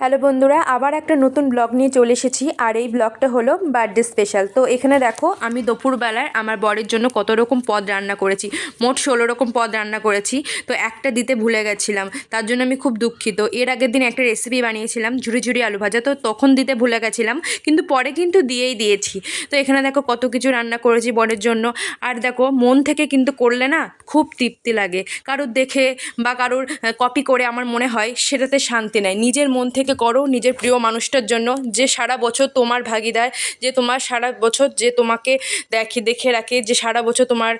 Hello বন্ধুরা, আবার একটা নতুন ব্লগ নিয়ে চলে এসেছি, আর এই ব্লগটা হলো বার্থডে স্পেশাল। তো এখানে দেখো, আমি দুপুরবেলায় আমার বরের জন্য কত রকম পদ রান্না করেছি, মোট ষোলো রকম পদ রান্না করেছি, তো একটা দিতে ভুলে গেছিলাম, তার জন্য আমি খুব দুঃখিত। এর আগের দিন একটা রেসিপি বানিয়েছিলাম ঝুড়ি ঝুড়ি আলু ভাজা, তো তখন দিতে ভুলে গেছিলাম, কিন্তু পরে কিন্তু দিয়েই দিয়েছি। তো এখানে দেখো কত কিছু রান্না করেছি বরের জন্য, আর দেখো মন থেকে কিন্তু করলে না খুব তৃপ্তি লাগে। কারোর দেখে বা কারোর কপি করে আমার মনে হয়, সেটাতে শান্তি নেয় নিজের মন থেকে করো নিজের প্রিয় মানুষটার জন্য। যে সারা বছর তোমার ভাগিদার, যে তোমার সারা বছর যে তোমাকে দেখে দেখে রাখে, যে সারা বছর তোমার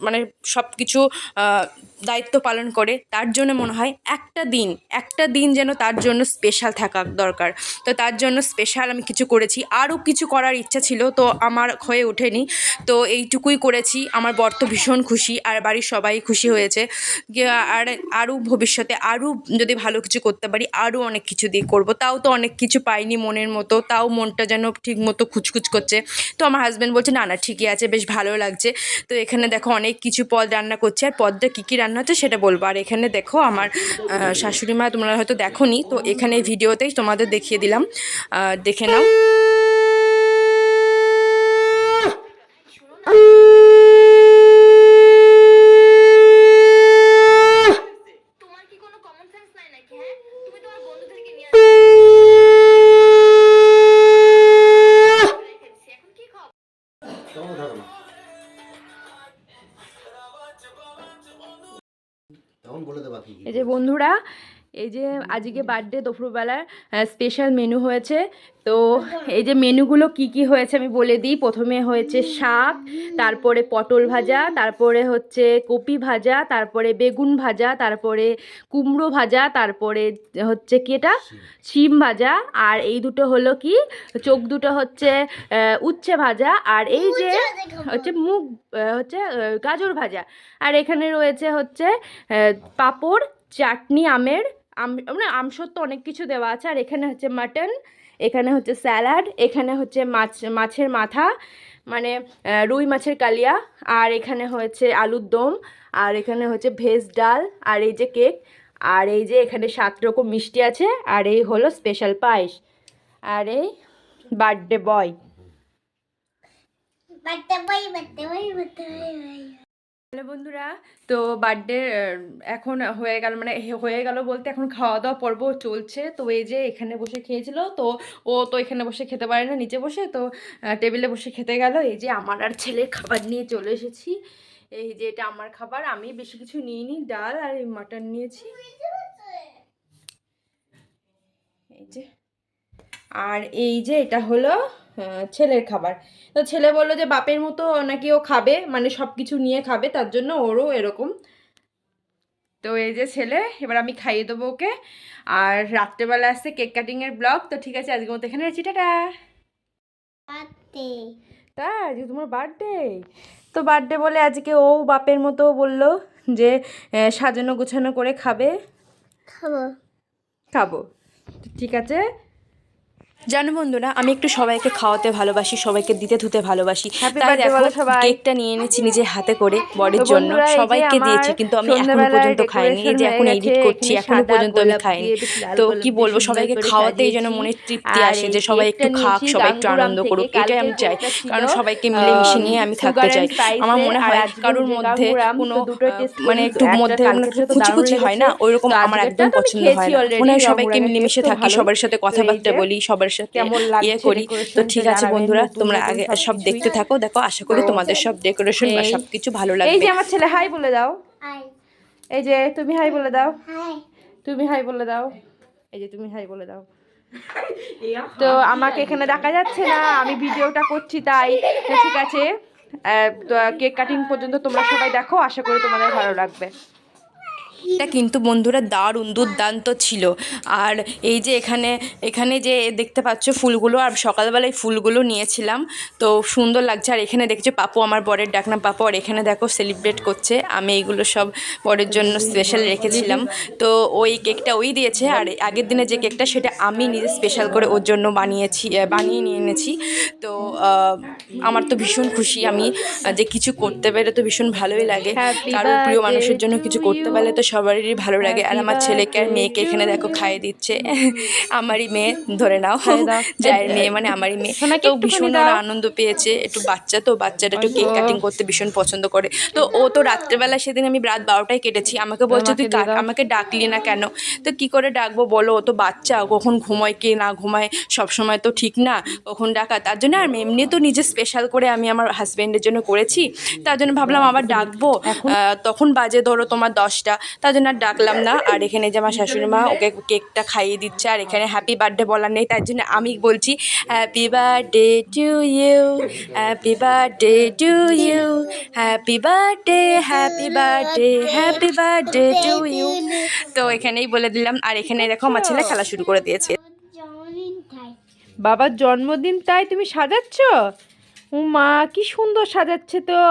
মানে সব কিছু দায়িত্ব পালন করে, তার জন্য মনে হয় একটা দিন একটা দিন যেন তার জন্য স্পেশাল থাকা দরকার। তো তার জন্য স্পেশাল আমি কিছু করেছি। আরও কিছু করার ইচ্ছা ছিল, তো আমার হয়ে ওঠেনি। তো এইটুকুই করেছি। আমার বর তো ভীষণ খুশি, আর বাড়ির সবাই খুশি হয়েছে। আর আরও ভবিষ্যতে আরও যদি ভালো কিছু করতে পারি, আরও অনেক কিছু দিয়ে করব। তাও তো অনেক কিছু পাইনি মনের মতো, তাও মনটা যেন ঠিক মতো খুচখুচ করছে। তো আমার হাজব্যান্ড বলছে, না না, ঠিকই আছে, বেশ ভালো লাগছে। তো এখানে দেখো অনেক কিছু পদ রান্না করছে, আর পদটা কী কী রান্না হচ্ছে সেটা বলব। আর এখানে দেখো আমার শাশুড়ি মা তোমরা হয়তো দেখোনি তো এখানে ভিডিওতেই তোমাদের দেখিয়ে দিলাম। দেখে নাও। তোমার কি বলে দেবা কি এই যে বন্ধুরা এই যে আজকে বার্থডে দুপুরবেলার স্পেশাল মেনু হয়েছে। তো এই যে মেনুগুলো কি কি হয়েছে আমি বলে দিই। প্রথমে হয়েছে শাক তারপরে পটল ভাজা তারপরে হচ্ছে কপি ভাজা তারপরে বেগুন ভাজা তারপরে কুমড়ো ভাজা তারপরে হচ্ছে কি এটা? শিম। ভাজা। আর এই দুটো হলো কি? চোখ দুটো হচ্ছে উচ্ছে ভাজা। আর এই যে হচ্ছে মুগ হচ্ছে গাজর ভাজা। আর এখানে রয়েছে হচ্ছে পাঁপড় চাটনি আমের আম মানে আমসত্ব অনেক কিছু দেওয়া আছে। আর এখানে হচ্ছে মাটন এখানে হচ্ছে স্যালাড এখানে হচ্ছে মাছ, মাছের মাথা মানে রুই মাছের কালিয়া, আর এখানে হয়েছে আলুর দম, আর এখানে হচ্ছে ভেজ ডাল, আর এই যে কেক আর এই যে এখানে সাত রকম মিষ্টি আছে, আর এই হলো স্পেশাল পায়েস। আর এই বার্থডে বয় বাড়তে বই বাড়তে বই হ্যালো বন্ধুরা, তো বার্থডে এখন হয়ে গেল মানে হয়ে গেল বলতে এখন খাওয়া দাওয়া পর্ব চলছে। তো এই যে এখানে বসে খেয়েছিল, তো ও তো এখানে বসে খেতে পারে না, নিচে বসে, তো টেবিলে বসে খেতে গেল। এই যে আমার আর ছেলের খাবার নিয়ে চলে এসেছি। এই যে এটা আমার খাবার, আমি বেশি কিছু নিইনি, ডাল আর মাটন নিয়েছি। এই যে আর এই যে এটা হলো ছেলের খাবার। তো ছেলে বলল যে বাপের মতো নাকি ও খাবে মানে সব কিছু নিয়ে খাবে তার জন্য ওরও এরকম। তো এই যে ছেলে এবার আমি খাইয়ে দেবো ওকে। আর রাত্রেবেলা আসছে কেক কাটিংয়ের ব্লগ তো ঠিক আছে আজকের মতো এখানে আছি টাটা। তাই আজকে তোমার বার্থডে। তো বার্থডে বলে আজকে ও বাপের মতো বলল যে সাজানো গোছানো করে খাবে। খাব। খাব। ঠিক আছে। জানো বন্ধুরা আমি একটু সবাইকে খাওয়াতে ভালোবাসি সবাইকে দিতে ধুতে ভালোবাসি। Happy তাই দেখো কেকটা নিয়ে এনেছি নিজে হাতে করে বরের জন্য। সবাইকে দিয়েছি কিন্তু আমি এখনও পর্যন্ত খাইনি। এই যে এখন এডিট করছি এখনও পর্যন্ত আমি খাইনি। তো কি বলব সবাইকে খাওয়াতেই যেন। মনে তৃপ্তি আসে যে সবাই একটু খাক সবাই একটু আনন্দ করুক। এটাই আমি চাই কারণ সবাইকে মিলেমিশে নিয়ে আমি থাকতে চাই। আমার মনে হয় কারোর মধ্যে কোনো মানে একটু মধ্যে কুচি হয় না। ওইরকম আমার একদম পছন্দ হয় না। মনে হয় সবাইকে মিলেমিশে থাকি সবার সাথে কথাবার্তা বলি সবার সাথে ইয়ে করি। তো ঠিক আছে বন্ধুরা তোমরা আগে সব দেখতে থাকো দেখো আশা করি তোমাদের সব ডেকোরেশন বা এই- সব কিছু ভালো এই যে আমার ছেলে হাই বলে দাও। এই যে তুমি হাই বলে দাও। তুমি হাই বলে দাও। এই যে তুমি হাই বলে দাও। তো আমাকে এখানে দেখা যাচ্ছে না আমি ভিডিওটা করছি তাই। ঠিক আছে। কেক কাটিং পর্যন্ত তোমরা সবাই দেখো আশা করি তোমাদের ভালো লাগবে। এটা কিন্তু বন্ধুরা দারুণ, দুর্দান্ত ছিল। আর এই যে এখানে এখানে যে দেখতে পাচ্ছ ফুলগুলো, আর সকালবেলায় ফুলগুলো নিয়েছিলাম, তো সুন্দর লাগছে। আর এখানে দেখছ পাপু আমার বরের ডাকনা পাপু, আর এখানে দেখো সেলিব্রেট করছে। আমি এইগুলো সব বরের জন্য স্পেশাল রেখেছিলাম। তো ওই কেকটা ওই দিয়েছে। আর আগের দিনে যে কেকটা সেটা আমি নিজে স্পেশাল করে ওর জন্য বানিয়েছি বানিয়ে নিয়ে এনেছি। তো আমার তো ভীষণ খুশি। আমি যে কিছু করতে পেরে তো ভীষণ ভালোই লাগে। কারোর প্রিয় মানুষের জন্য কিছু করতে পারলে তো সবারই ভালো লাগে। আর আমার ছেলেকে আর মেয়েকে এখানে দেখো খাইয়ে দিচ্ছে। আমারই মেয়ে ধরে নাও। যায়ের মেয়ে মানে আমারই মেয়ে। তো ভীষণ ওরা আনন্দ পেয়েছে। একটু বাচ্চা তো বাচ্চাটা একটু কেক আচ্ছা। কাটিং করতে ভীষণ পছন্দ করে। তো ও তো রাত্রেবেলা সেদিন আমি রাত বারোটায় কেটেছি। আমাকে বলছে তুই। আমাকে ডাকলি না কেন? তো কি করে ডাকবো বলো? ও তো বাচ্চা। কখন ঘুমায় কে না ঘুমায়? সবসময় তো ঠিক না। কখন ডাকা? তার জন্য আর এমনি তো নিজে স্পেশাল করে আমি আমার হাজব্যান্ডের জন্য করেছি। তার জন্য ভাবলাম আবার ডাকবো। তখন বাজে ধরো তোমার দশটা। তার জন্য আর ডাকলাম না। আর এখানে যে আমার শাশুড়ি মা ওকে কেকটা খাইয়ে দিচ্ছে আর এখানে হ্যাপি বার্থডে বলার নেই। তার জন্য আমি বলছি happy birthday to you happy birthday to you happy birthday happy birthday happy birthday to you তো এখানেই বলে দিলাম। আর এখানে দেখো আমার ছেলে খেলা শুরু করে দিয়েছে। বাবার জন্মদিন তাই তুমি সাজাচ্ছ? ও মা কি সুন্দর সাজাচ্ছে তো।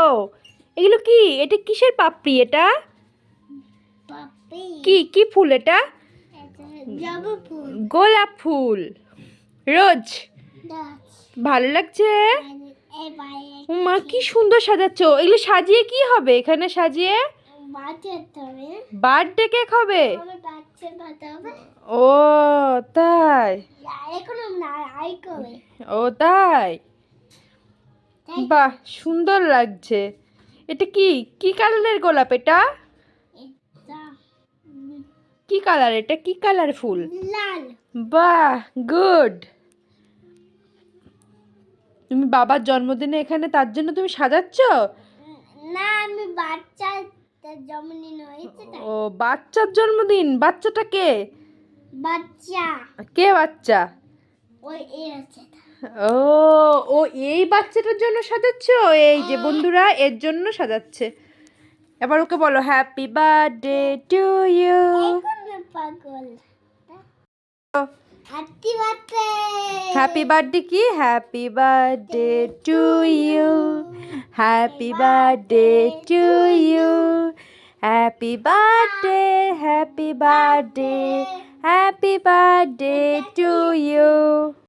এগুলো কি? এটা কিসের পাপড়ি এটা? কি কি ফুল এটা? গোলাপ ফুল। রোজ। ভালো লাগছে? এবারে ও মা কি সুন্দর সাজাচ্ছ। এগুলো সাজিয়ে কি হবে এখানে সাজিয়ে? বার্থডে কেক হবে? ও তাই। ও তাই। বাহ সুন্দর লাগছে। এটা কি? কি কালারের গোলাপ এটা? কি কালার এটা? কি কালার ফুল? লাল। বাহ গুড। তুমি বাবার জন্মদিনে এখানে তার জন্য তুমি সাজাচ্ছ? না আমি বাচ্চা জন্মদিন হয়েছে ও বাচ্চার জন্মদিন? বাচ্চাটা কে? বাচ্চা। কে বাচ্চা? ওই এ আছে ও ও এই বাচ্চাটার জন্য সাজাচ্ছ? এই যে বন্ধুরা এর জন্য সাজাচ্ছে। এবার ওকে বলো happy birthday to you happy birthday কি? Happy birthday to you happy birthday to you happy birthday happy birthday happy birthday to you